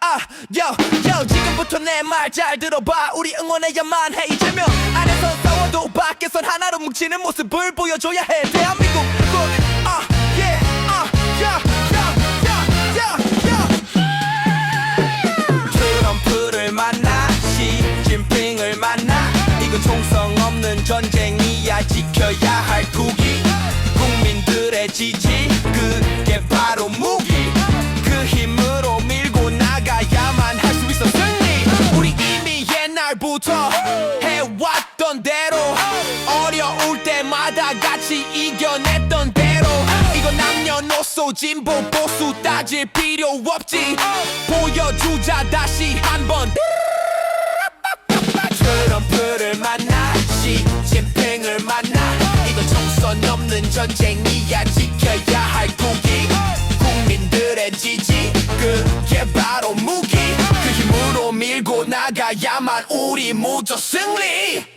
아, 요, 요, 지금부터 내 말 잘 들어봐. 우리 응원해야만 해. 이제면 안에서 싸워도 밖에선 하나로 뭉치는 모습을 보여줘야 해. 대한민국, 국, 아, 예, 아, 야, 야, 야, 야, 야. 트럼프를 만나, 시진핑을 만나. 이건 총성 없는 전쟁이야. 지켜야 할 국이. 국민들의 지지, 그게 바로 옛날부터 해왔던 대로 어려울 때마다 같이 이겨냈던 대로 이건 남녀노소 진보 보수 따질 필요 없지 보여주자 다시 한번 트럼프를 만나 시진핑을 만나 이건 총선 넘는 전쟁이야 지 밀고 나가야만 우리 모두 승리